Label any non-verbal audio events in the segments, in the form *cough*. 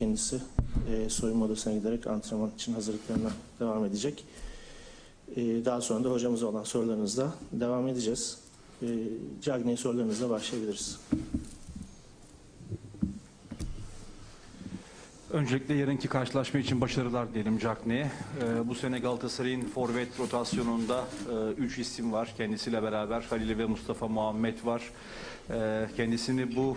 Kendisi e, soyunma odasına giderek antrenman için hazırlıklarına devam edecek. E, daha sonra da hocamıza olan sorularınızla devam edeceğiz. E, Cagney sorularınızla başlayabiliriz. Öncelikle yarınki karşılaşma için başarılar diyelim Cagney'e. Ee, bu sene Galatasaray'ın forvet rotasyonunda 3 isim var. Kendisiyle beraber Halil ve Mustafa Muhammed var. Ee, kendisini bu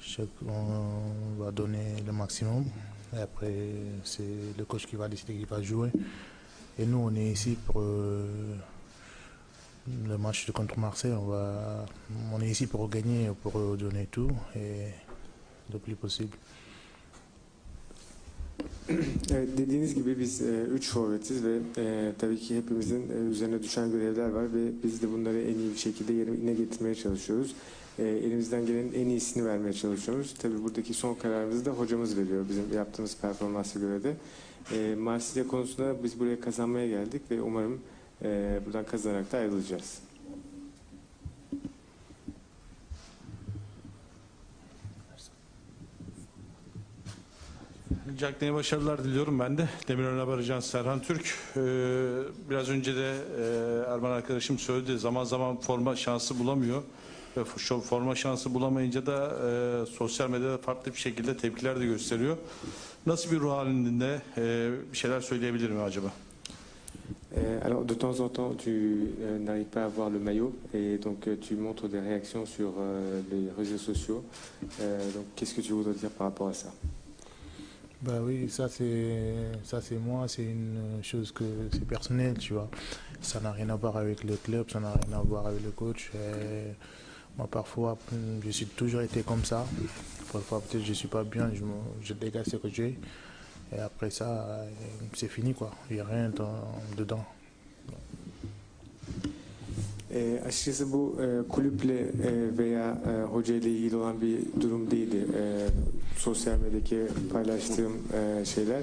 Chacun va donner le maximum. Et après, c'est le coach qui va décider qui va jouer. Et nous, on est ici pour euh, le match contre Marseille. On, on est ici pour gagner, pour donner tout et le plus possible. Dediğiniz gibi biz forvetiz ve e, tabii ki hepimizin e, üzerine düşen görevler var ve biz de bunları en iyi bir şekilde yerine getirmeye çalışıyoruz. E, elimizden gelenin en iyisini vermeye çalışıyoruz. Tabii buradaki son kararımızı da hocamız veriyor bizim yaptığımız performansa göre de. E, Marsilya konusunda biz buraya kazanmaya geldik ve umarım e, buradan kazanarak da ayrılacağız. Cagney'e başarılar diliyorum ben de. Demirören Haber Ajansı Serhan Türk. Ee, biraz önce de e, Erman arkadaşım söyledi. Zaman zaman forma şansı bulamıyor. Ve f- forma şansı bulamayınca da e, sosyal medyada farklı bir şekilde tepkiler de gösteriyor. Nasıl bir ruh halinde e, bir şeyler söyleyebilir mi acaba? Euh, alors de temps en temps tu euh, n'arrives pas à voir le maillot et donc euh, tu montres des réactions sur euh, les réseaux sociaux. Euh, donc qu'est-ce que tu voudrais dire par rapport à ça? Bah oui, ça c'est ça c'est moi, c'est une chose que c'est personnel, tu vois. Ça n'a rien à voir avec le club, ça n'a rien à voir avec le coach. Et moi parfois, je suis toujours été comme ça. Parfois peut-être je suis pas bien, je, me- je dégage ce que j'ai. Et après ça, c'est fini quoi. Il n'y a rien dans- dedans. E, açıkçası bu e, kulüple e, veya e, hoca ile ilgili olan bir durum değildi. E, sosyal medyadaki paylaştığım e, şeyler.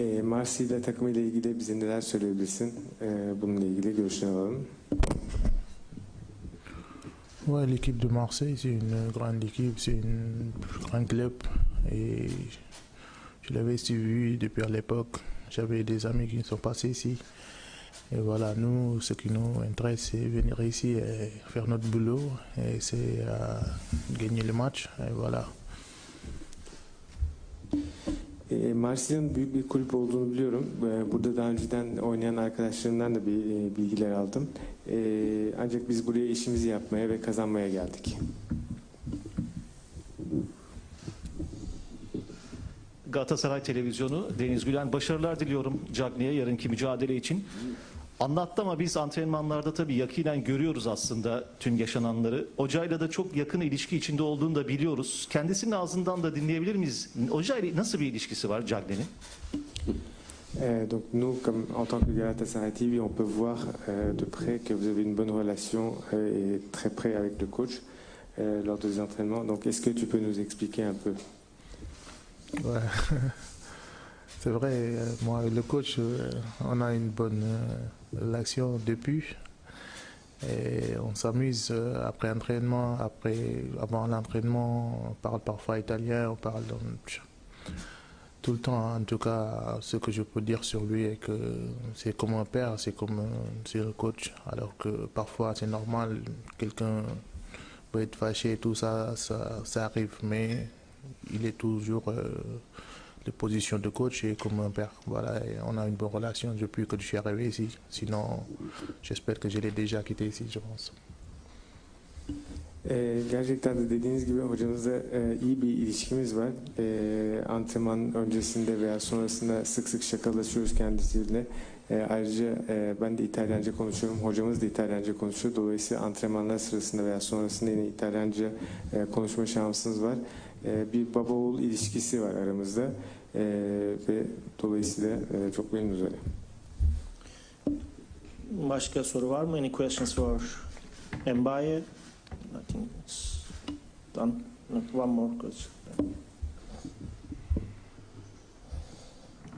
E, Marsilya takımıyla ilgili bize neler söyleyebilirsin? E, bununla ilgili. Ouais, l'équipe de Marseille, c'est une grande équipe, c'est un grand club. Et je l'avais suivi depuis à l'époque. J'avais des amis qui sont passés ici. Et voilà, nous, ce qui nous intéresse, c'est venir ici et faire notre boulot et essayer à gagner le match. Et voilà. E, Marsilya'nın büyük bir kulüp olduğunu biliyorum. E, burada daha önceden oynayan arkadaşlarımdan da bir e, bilgiler aldım. E, ancak biz buraya işimizi yapmaya ve kazanmaya geldik. Galatasaray Televizyonu Deniz Gülen başarılar diliyorum Cagney'e yarınki mücadele için. Anlattı ama biz antrenmanlarda tabii yakinen görüyoruz aslında tüm yaşananları. Hocayla da çok yakın ilişki içinde olduğunu da biliyoruz. Kendisinin ağzından da dinleyebilir miyiz? Hocayla nasıl bir ilişkisi var Cagney'in? E, donc nous, comme en tant que Galatasaray TV, on peut voir e, de près que vous avez une bonne relation e, et très près avec le coach e, lors des entraînements. Donc est-ce que tu peux nous expliquer un peu Ouais. *laughs* C'est vrai, euh, moi le coach, euh, on a une bonne euh, relation depuis. Et on s'amuse euh, après entraînement, après, avant l'entraînement, on parle parfois italien, on parle tout le temps. En tout cas, ce que je peux dire sur lui est que c'est comme un père, c'est comme un- c'est le coach. Alors que parfois c'est normal, quelqu'un peut être fâché, tout ça, ça, ça arrive, mais il est toujours euh, les positions de coach et comme un père. Voilà, et on a une bonne relation depuis que je suis arrivé ici. Sinon, j'espère que je l'ai déjà quitté ici, je pense. Gerçekten de dediğiniz gibi hocamızla iyi bir ilişkimiz var. Antrenman öncesinde veya sonrasında sık sık şakalaşıyoruz kendisiyle. Ayrıca ben de İtalyanca konuşuyorum, hocamız da İtalyanca konuşuyor. Dolayısıyla antrenmanlar sırasında veya sonrasında yine İtalyanca konuşma şansımız var. Bir baba oğul ilişkisi var aramızda ve dolayısıyla çok memnunuz öyle. Başka soru var mı? Any questions for Mbaye? I think it's done. One more question.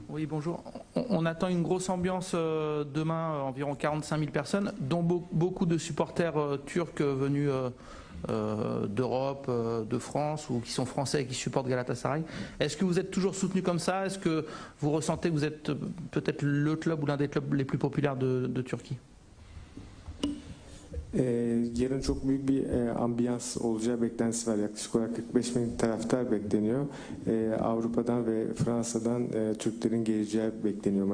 Oui, bonjour. On, attend une grosse ambiance euh, demain, euh, environ 45 000 personnes, dont beau- beaucoup de supporters euh, turcs venus euh, d'Europe, euh, de France, ou qui sont français et qui supportent Galatasaray. Est-ce que vous êtes toujours soutenu comme ça? Est-ce que vous ressentez que vous êtes euh, peut-être le club ou l'un des clubs les plus populaires de, Turquie? Ee, yarın çok e, ambiyans olacağı beklentisi var. Yaklaşık olarak 45 bin taraftar bekleniyor. Ee, Avrupa'dan ve Fransa'dan e, Türklerin bekleniyor.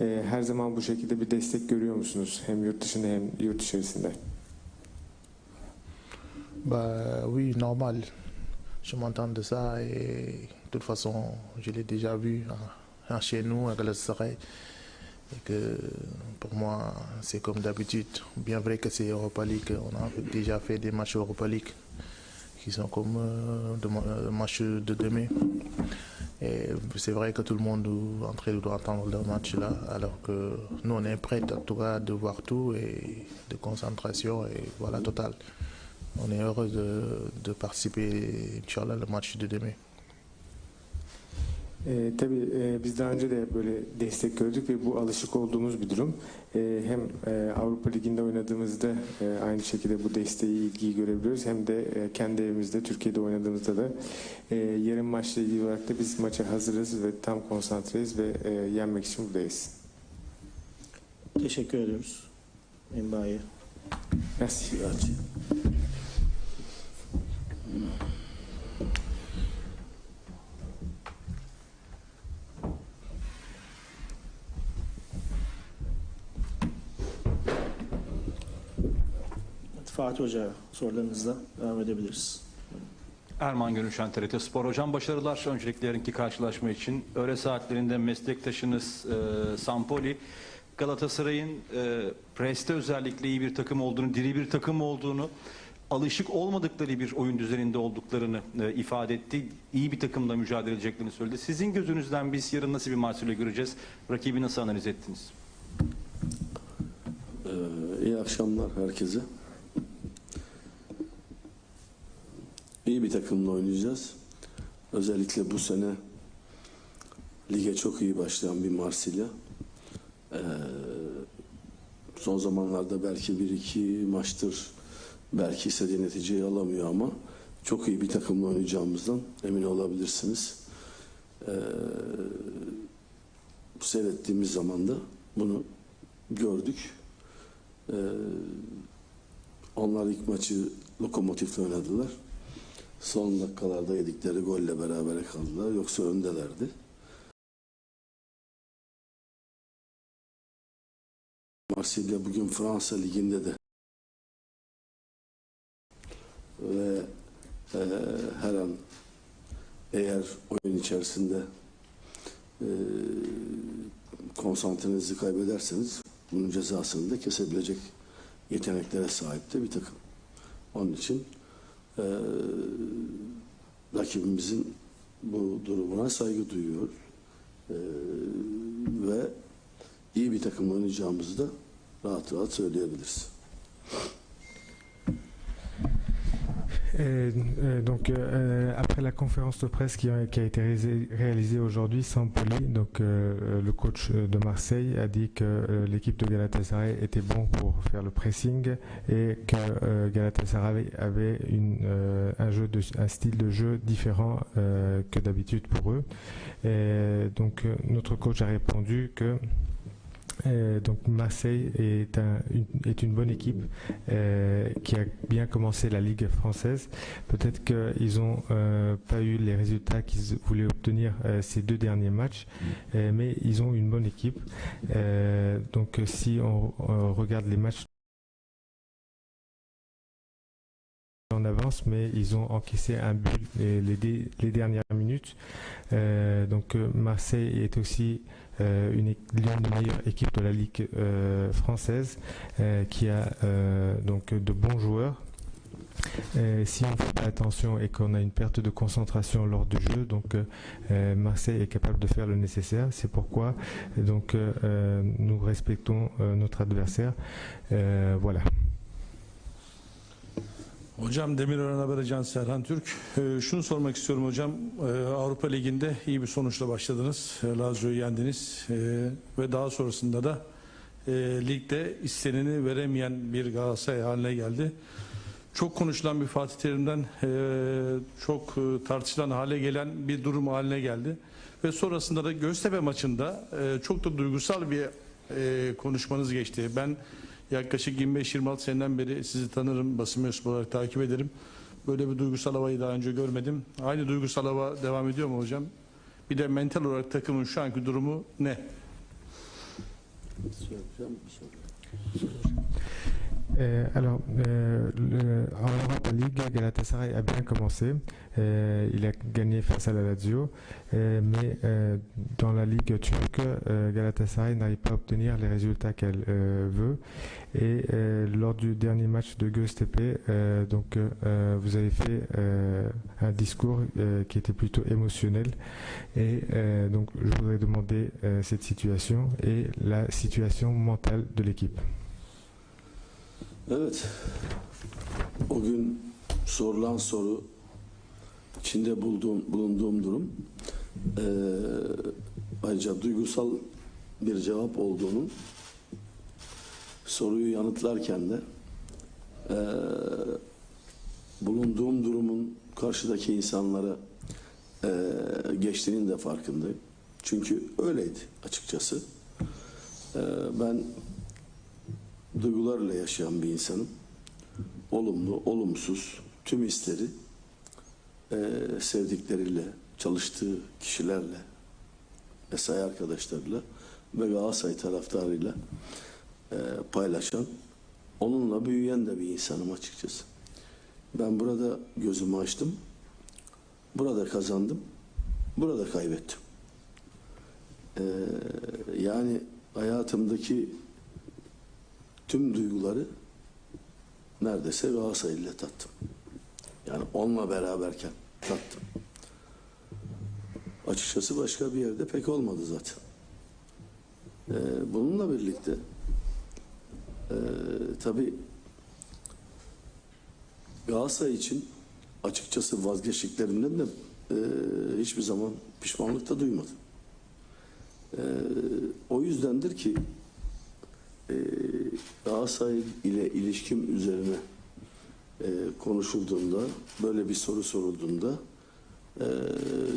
Ee, her zaman bu şekilde bir destek görüyor musunuz? Hem hem yurt içerisinde. Bah oui, normal. Je m'entends de ça et de toute façon, je l'ai déjà vu hein, chez nous à Galatasaray. Et que pour moi, c'est comme d'habitude. Bien vrai que c'est Europa League, on a déjà fait des matchs Europa League qui sont comme euh, de, euh, matchs de demain. Et c'est vrai que tout le monde est en train le match là, alors que nous on est prêts en tout cas de voir tout et de concentration et voilà total. On est heureux de, de participer, Inch'Allah, le match de demain. Ee, tabii e, biz daha önce de böyle destek gördük ve bu alışık olduğumuz bir durum. Ee, hem e, Avrupa Ligi'nde oynadığımızda e, aynı şekilde bu desteği, ilgiyi görebiliyoruz. Hem de e, kendi evimizde, Türkiye'de oynadığımızda da e, yarın maçla ilgili olarak da biz maça hazırız ve tam konsantreyiz ve e, yenmek için buradayız. Teşekkür ediyoruz. Mbaye. Merci. Fatih Hoca sorularınızla devam edebiliriz. Erman Gönüşen TRT Spor. Hocam başarılar öncelikle yarınki karşılaşma için. Öğle saatlerinde meslektaşınız e, Sampoli Galatasaray'ın e, preste özellikle iyi bir takım olduğunu, diri bir takım olduğunu, alışık olmadıkları bir oyun düzeninde olduklarını e, ifade etti. İyi bir takımla mücadele edeceklerini söyledi. Sizin gözünüzden biz yarın nasıl bir Marsilya göreceğiz? Rakibi nasıl analiz ettiniz? Ee, iyi akşamlar herkese. İyi bir takımla oynayacağız. Özellikle bu sene lige çok iyi başlayan bir Marsilya. Ee, son zamanlarda belki bir iki maçtır belki istediği neticeyi alamıyor ama çok iyi bir takımla oynayacağımızdan emin olabilirsiniz. Ee, seyrettiğimiz zaman da bunu gördük. Ee, onlar ilk maçı Lokomotif'le oynadılar. Son dakikalarda yedikleri golle berabere kaldılar. Yoksa öndelerdi. Marsilya bugün Fransa Ligi'nde de ve e, her an eğer oyun içerisinde e, konsantrenizi kaybederseniz bunun cezasını da kesebilecek yeteneklere sahip de bir takım. Onun için eee rakibimizin bu durumuna saygı duyuyor Eee, ve iyi bir takım oynayacağımızı da rahat rahat söyleyebiliriz. Euh, donc euh, après la conférence de presse qui a, été réalisée, aujourd'hui, Sampoli, donc euh, le coach de Marseille, a dit que l'équipe de Galatasaray était bon pour faire le pressing et que Galatasaray avait un un style de jeu différent que d'habitude pour eux. Et donc notre coach a répondu que Euh, donc Marseille est, un- une, est une bonne équipe euh, qui a bien commencé la Ligue française. Peut-être qu'ils n'ont euh, pas eu les résultats qu'ils voulaient obtenir euh, ces deux derniers matchs, mais ils ont une bonne équipe. Donc si on, on regarde les matchs en avance, mais ils ont encaissé un but les, les dernières minutes. Euh, donc euh, Marseille est aussi euh, une l'une des meilleures équipes de la Ligue française qui a donc de bons joueurs. Si on fait attention et qu'on a une perte de concentration lors du jeu, donc Marseille est capable de faire le nécessaire. C'est pourquoi donc nous respectons notre adversaire. Voilà. Hocam Demirören Haber Ajansı Serhan Türk. Ee, şunu sormak istiyorum hocam. Ee, Avrupa Ligi'nde iyi bir sonuçla başladınız. Ee, Lazio'yu yendiniz. Ee, ve daha sonrasında da e, ligde isteneni veremeyen bir Galatasaray haline geldi. Çok konuşulan bir Fatih Terim'den e, çok e, tartışılan hale gelen bir durum haline geldi. Ve sonrasında da Göztepe maçında e, çok da duygusal bir e, konuşmanız geçti. Ben yaklaşık 25-26 seneden beri sizi tanırım, basın mensubu olarak takip ederim. Böyle bir duygusal havayı daha önce görmedim. Aynı duygusal hava devam ediyor mu hocam? Bir de mental olarak takımın şu anki durumu ne? Euh, alors, euh, le- en Europa League, Galatasaray a bien commencé. Euh, il a gagné face à la Lazio. Euh, mais dans la Ligue turque, Galatasaray n'arrive pas à obtenir les résultats qu'elle veut. Et lors du dernier match de Göztepe, donc, vous avez fait un discours qui était plutôt émotionnel. Et donc, je voudrais demander cette situation et la situation mentale de l'équipe. Evet. O gün sorulan soru içinde bulduğum, bulunduğum durum eee, ayrıca duygusal bir cevap olduğunun soruyu yanıtlarken de eee, bulunduğum durumun karşıdaki insanlara eee, geçtiğinin de farkındayım. Çünkü öyleydi açıkçası. Eee, ben duygularla yaşayan bir insanım. Olumlu, olumsuz tüm hisleri eee, sevdikleriyle, çalıştığı kişilerle, mesai arkadaşlarıyla ve Galatasaray taraftarıyla eee, paylaşan, onunla büyüyen de bir insanım açıkçası. Ben burada gözümü açtım, burada kazandım, burada kaybettim. Eee, yani hayatımdaki tüm duyguları neredeyse Galatasaray ile tattım. Yani onunla beraberken tattım. Açıkçası başka bir yerde pek olmadı zaten. Ee, bununla birlikte ee, tabii Galatasaray için açıkçası vazgeçtiklerimden de ee, hiçbir zaman pişmanlık da duymadım. Ee, o yüzdendir ki e, Galatasaray ile ilişkim üzerine e, konuşulduğunda, böyle bir soru sorulduğunda e,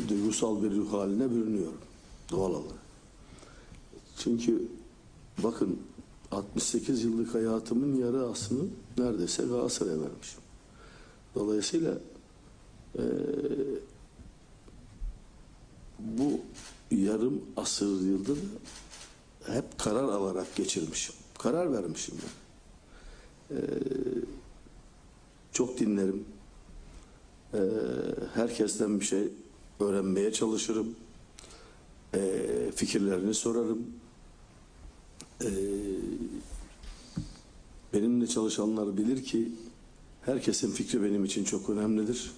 duygusal bir ruh haline bürünüyorum doğal olarak. Çünkü bakın 68 yıllık hayatımın yarı asını neredeyse Galatasaray'a vermişim. Dolayısıyla e, bu yarım asır yılda da hep karar alarak geçirmişim. Karar vermişim ben. Ee, çok dinlerim. Ee, herkesten bir şey öğrenmeye çalışırım. Ee, fikirlerini sorarım. Ee, benimle çalışanlar bilir ki herkesin fikri benim için çok önemlidir.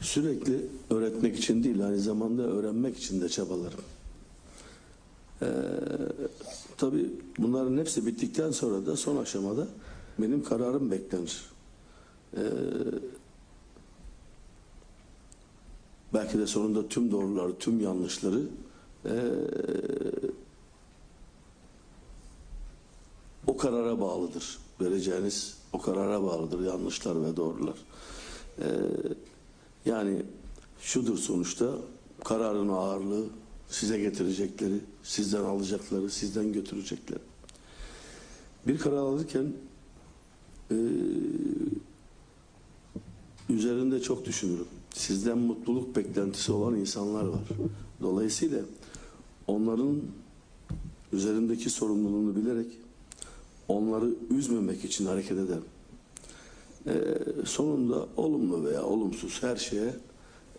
Sürekli öğretmek için değil, aynı zamanda öğrenmek için de çabalarım. Ee, tabii bunların hepsi bittikten sonra da son aşamada benim kararım beklenir. Ee, belki de sonunda tüm doğruları, tüm yanlışları ee, o karara bağlıdır. Vereceğiniz o karara bağlıdır yanlışlar ve doğrular. Ee, yani şudur sonuçta kararın ağırlığı size getirecekleri, sizden alacakları, sizden götürecekleri. Bir karar alırken eee, üzerinde çok düşünürüm. Sizden mutluluk beklentisi olan insanlar var. Dolayısıyla onların üzerindeki sorumluluğunu bilerek onları üzmemek için hareket ederim. Ee, sonunda olumlu veya olumsuz her şeye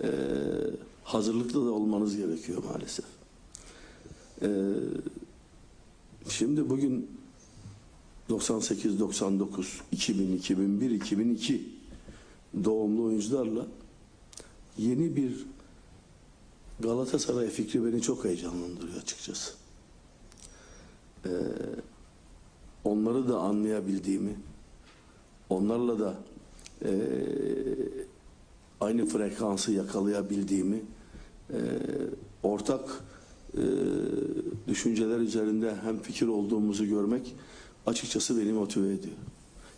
e, hazırlıklı da olmanız gerekiyor maalesef. Ee, şimdi bugün 98, 99, 2000, 2001, 2002 doğumlu oyuncularla yeni bir Galatasaray fikri beni çok heyecanlandırıyor açıkçası. Ee, onları da anlayabildiğimi, onlarla da eee, aynı frekansı yakalayabildiğimi, eee, ortak eee, düşünceler üzerinde hem fikir olduğumuzu görmek açıkçası beni motive ediyor.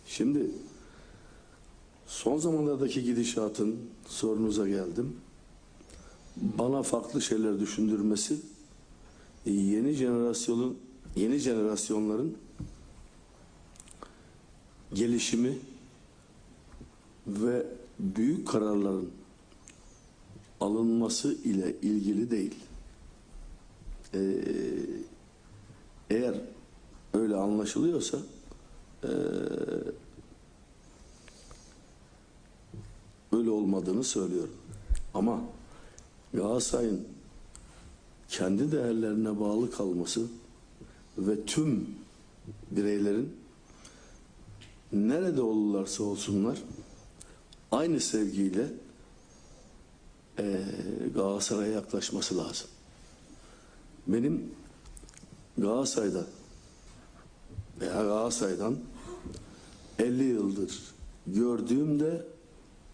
Şimdi son zamanlardaki gidişatın sorunuza geldim. Bana farklı şeyler düşündürmesi yeni jenerasyonun yeni jenerasyonların gelişimi ve büyük kararların alınması ile ilgili değil. Ee, eğer öyle anlaşılıyorsa ee, öyle olmadığını söylüyorum. Ama Galatasaray'ın kendi değerlerine bağlı kalması ve tüm bireylerin nerede olurlarsa olsunlar aynı sevgiyle eee Galatasaray'a yaklaşması lazım. Benim Galatasaray'da veya Galatasaray'dan 50 yıldır gördüğümde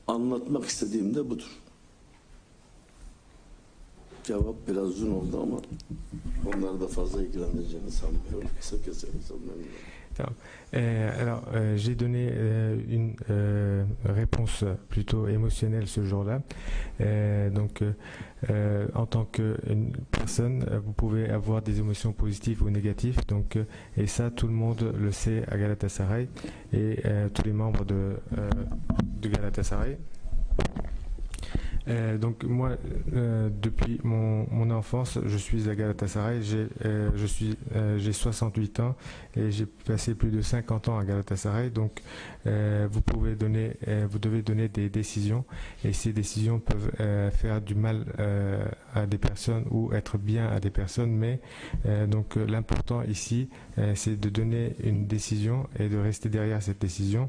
anlatmak istediğim de budur. Cevap biraz uzun oldu ama onları da fazla ilgilendireceğini sanmıyorum. Kısa keserim sanmıyorum. Euh, alors, euh, j'ai donné euh, une réponse plutôt émotionnelle ce jour-là. Donc, en tant qu'une personne, vous pouvez avoir des émotions positives ou négatives. Donc, et ça, tout le monde le sait à Galatasaray et tous les membres de Galatasaray. Euh, donc moi, euh, depuis mon, mon enfance, je suis à Galatasaray. J'ai euh, je suis euh, j'ai 68 ans et j'ai passé plus de 50 ans à Galatasaray. Donc euh, vous pouvez donner, euh, vous devez donner des décisions et ces décisions peuvent faire du mal à des personnes ou être bien à des personnes. Mais donc l'important ici, c'est de donner une décision et de rester derrière cette décision.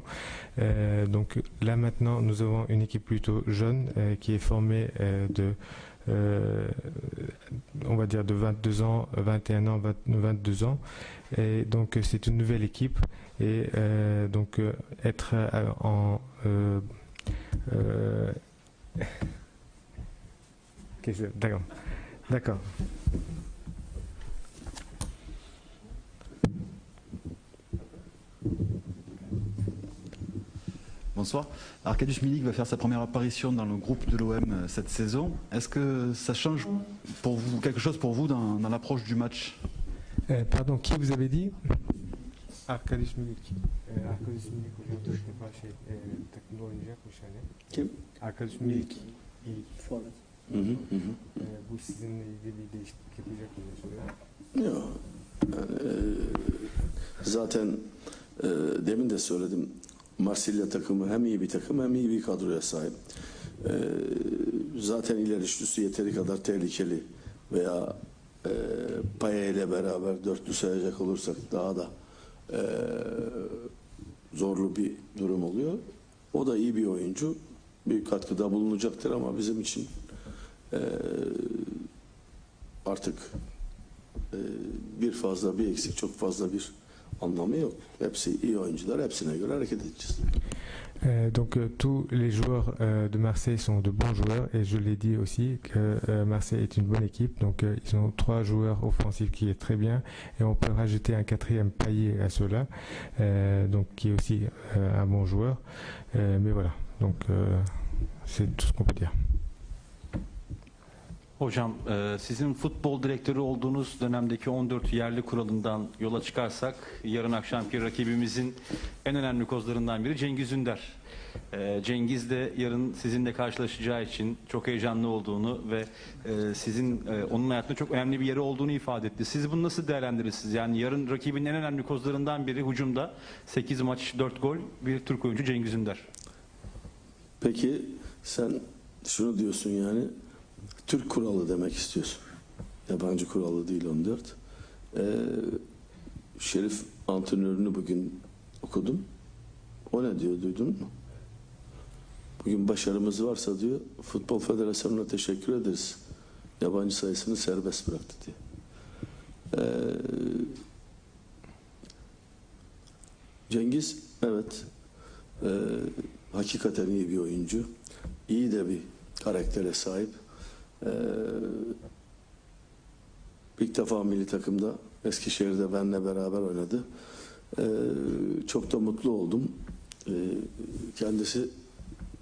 Euh, donc là maintenant, nous avons une équipe plutôt jeune euh, qui est formée euh, de on va dire de 22 ans, 21 ans, 20 22 ans. Et donc c'est une nouvelle équipe et donc être en *laughs* D'accord. D'accord. Bonsoir. Arkadiusz Milik va faire sa première apparition dans le groupe de l'OM euh, cette saison. Est-ce que ça change pour vous quelque chose pour vous dans, dans l'approche du match? Euh, pardon, qui vous avez dit? Arkadiusz Milik. Euh, Arkadiusz Milik oynayacak? Kim? Arkadiusz Milik. Hı hı, hı hı. Ee, bu sizinle ilgili bir değişiklik yapacak mı diye soruyor. Yok. Yani, e, zaten e, demin de söyledim. Marsilya takımı hem iyi bir takım hem iyi bir kadroya sahip. E, zaten ileri yeteri kadar tehlikeli veya e, Paya ile beraber dörtlü sayacak olursak daha da e, zorlu bir durum oluyor. O da iyi bir oyuncu. Bir katkıda bulunacaktır ama bizim için e, artık ee, bir fazla bir eksik çok fazla bir Euh, donc euh, tous les joueurs euh, de Marseille sont de bons joueurs et je l'ai dit aussi que Marseille est une bonne équipe. Donc ils ont trois joueurs offensifs qui est très bien et on peut rajouter un quatrième paillet à cela, donc qui est aussi un bon joueur. Mais voilà, donc c'est tout ce qu'on peut dire. Hocam e, sizin futbol direktörü olduğunuz dönemdeki 14 yerli kuralından yola çıkarsak yarın akşamki rakibimizin en önemli kozlarından biri Cengiz Ünder. E, Cengiz de yarın sizinle karşılaşacağı için çok heyecanlı olduğunu ve e, sizin onun hayatında çok önemli bir yeri olduğunu ifade etti. Siz bunu nasıl değerlendirirsiniz? Yani yarın rakibin en önemli kozlarından biri hücumda 8 maç 4 gol bir Türk oyuncu Cengiz Ünder. Peki sen şunu diyorsun yani Türk kuralı demek istiyorsun. Yabancı kuralı değil 14. Ee, Şerif antrenörünü bugün okudum. O ne diyor duydun mu? Bugün başarımız varsa diyor Futbol Federasyonu'na teşekkür ederiz. Yabancı sayısını serbest bıraktı diye. Ee, Cengiz evet ee, hakikaten iyi bir oyuncu. İyi de bir karaktere sahip. Ee, ilk defa milli takımda Eskişehir'de benle beraber oynadı. Ee, çok da mutlu oldum. Ee, kendisi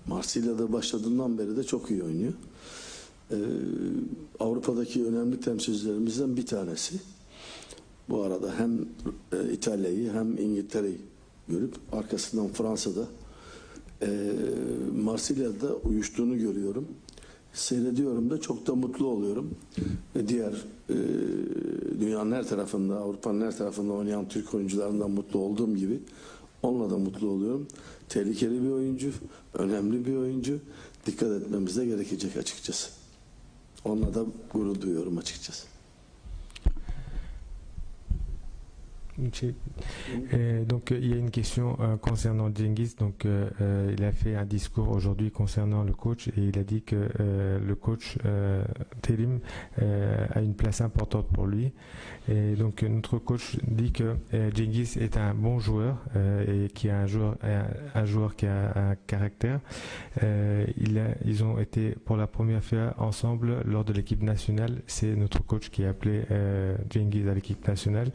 Marsilya'da başladığından beri de çok iyi oynuyor. Ee, Avrupa'daki önemli temsilcilerimizden bir tanesi. Bu arada hem e, İtalya'yı hem İngiltere'yi görüp arkasından Fransa'da e, Marsilya'da uyuştuğunu görüyorum. Seyrediyorum da çok da mutlu oluyorum. Ve diğer e, dünyanın her tarafında, Avrupa'nın her tarafında oynayan Türk oyuncularından mutlu olduğum gibi onunla da mutlu oluyorum. Tehlikeli bir oyuncu, önemli bir oyuncu. Dikkat etmemiz de gerekecek açıkçası. Onunla da gurur duyuyorum açıkçası. Donc il y a une question euh, concernant Djengis. Donc euh, euh, il a fait un discours aujourd'hui concernant le coach et il a dit que le coach euh, a une place importante pour lui. Et donc notre coach dit que Djengis est un bon joueur et qui a un joueur un, joueur qui a un caractère. Ils ont été pour la première fois ensemble lors de l'équipe nationale. C'est notre coach qui a appelé Djengis à l'équipe nationale.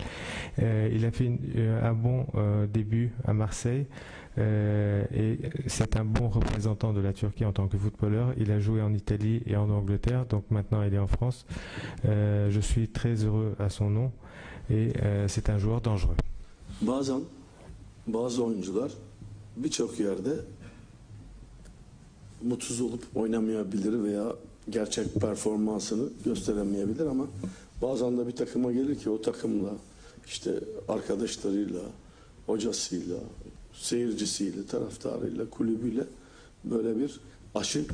Il a fait euh, un bon euh, début à Marseille euh, et c'est un bon représentant de la Turquie en tant que footballeur. Il a joué en Italie et en Angleterre, donc maintenant il est en France. Je suis très heureux à son nom et c'est un joueur dangereux. İşte arkadaşlarıyla, hocasıyla, seyircisiyle, taraftarıyla, kulübüyle böyle bir aşı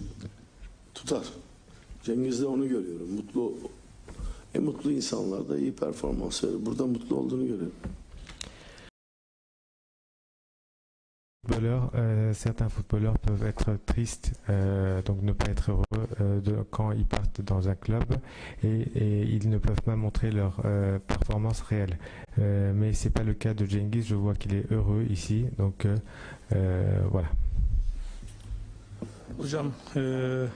tutar. Cengiz'de onu görüyorum. Mutlu e mutlu insanlar da iyi performans verir. Burada mutlu olduğunu görüyorum. Footballeurs, euh, certains footballeurs peuvent être tristes, euh, donc ne pas être heureux euh, quand ils partent dans un club et, ils ne peuvent pas montrer leur performance réelle. Mais c'est pas le cas de Cengiz, je vois qu'il est heureux ici, donc voilà. E,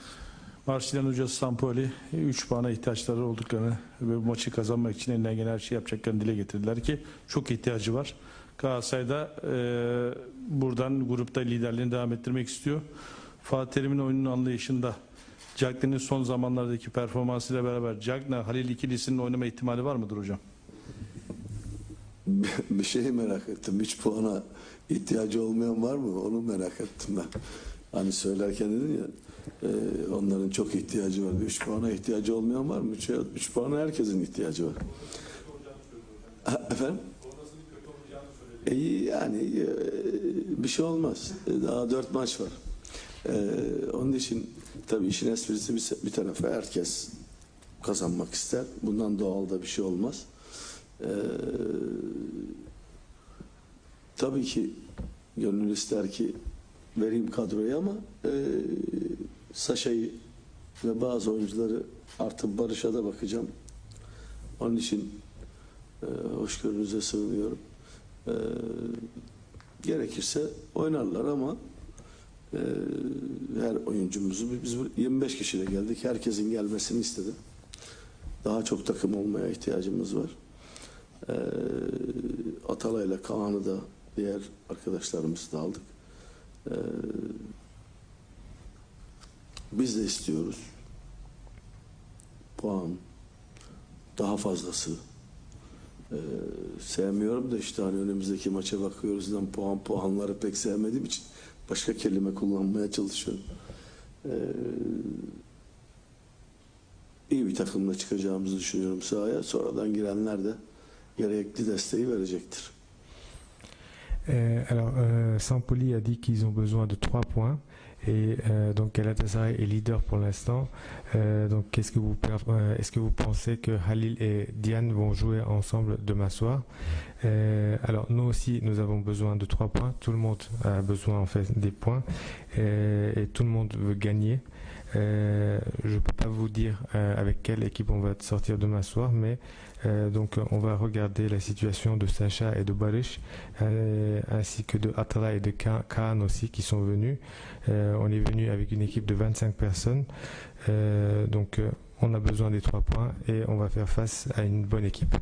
Marsilya'nın hocası Sampoli 3 puana ihtiyaçları olduklarını ve bu maçı kazanmak için elinden gelen her şeyi yapacaklarını dile getirdiler ki çok ihtiyacı var. Galatasaray'da e, buradan grupta liderliğini devam ettirmek istiyor. Fatih Terim'in oyunun anlayışında Cagney'in son zamanlardaki performansıyla beraber Cagney Halil ikilisinin oynama ihtimali var mıdır hocam? *laughs* bir şeyi merak ettim. 3 puana ihtiyacı olmayan var mı? Onu merak ettim ben. Hani söylerken dedin ya e, onların çok ihtiyacı var. 3 puana ihtiyacı olmayan var mı? 3 puana herkesin ihtiyacı var. Efendim? E, yani e, bir şey olmaz. E, Daha dört maç var. E, onun için tabii işin esprisi bir, bir tarafa herkes kazanmak ister. Bundan doğal da bir şey olmaz. Tabii ki gönül ister ki vereyim kadroyu ama Saşa'yı ve bazı oyuncuları artık Barış'a da bakacağım. Onun için e, hoşgörünüze sığınıyorum. E, gerekirse oynarlar ama e, her oyuncumuzu biz bu- 25 kişiyle geldik. Herkesin gelmesini istedim. Daha çok takım olmaya ihtiyacımız var. Ee, Atalay'la Kaan'ı da diğer arkadaşlarımızı da aldık. Ee, biz de istiyoruz. puan, daha fazlası. Ee, sevmiyorum da işte hani önümüzdeki maça bakıyoruz lan puan puanları pek sevmediğim için başka kelime kullanmaya çalışıyorum. Ee, iyi bir takımla çıkacağımızı düşünüyorum sahaya. Sonradan girenler de gerekli desteği verecektir. Euh, alors, euh, Sampoli a dit qu'ils ont besoin de 3 points. Et euh, donc Galatasaray est leader pour l'instant. Euh, donc qu'est-ce que vous euh, est-ce que vous pensez que Halil et Diane vont jouer ensemble demain soir? Euh, Alors nous aussi nous avons besoin de 3 points. Tout le monde a besoin en fait des points Euh, et tout le monde veut gagner. Euh, je peux pas vous dire euh, avec quelle équipe on va sortir demain soir, mais euh, donc on va regarder la situation de Sacha et de Barish, ainsi que de Atala et de Kaan aussi qui sont venus. On est venu avec une équipe de 25 personnes, donc on a besoin des trois points et on va faire face à une bonne équipe.